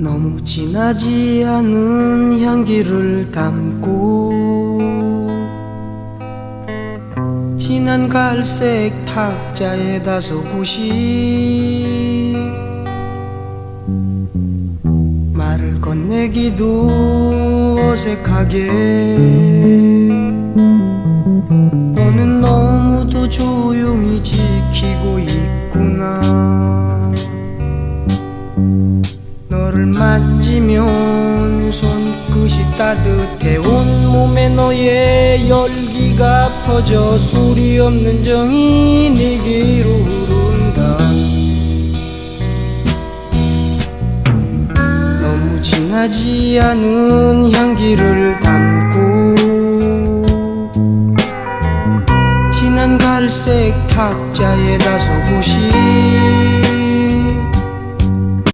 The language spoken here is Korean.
너무 진하지 않은 향기를 담고 진한 갈색 탁자에 다소곳이 말을 건네기도 어색하게 너는 너무도 조용히 지키고 너를 만지면 손끝이 따뜻해 온몸에 너의 열기가 퍼져 소리 없는 정이 내게로 흐른다. 너무 진하지 않은 향기를 담고 진한 갈색 탁자에 다소곳이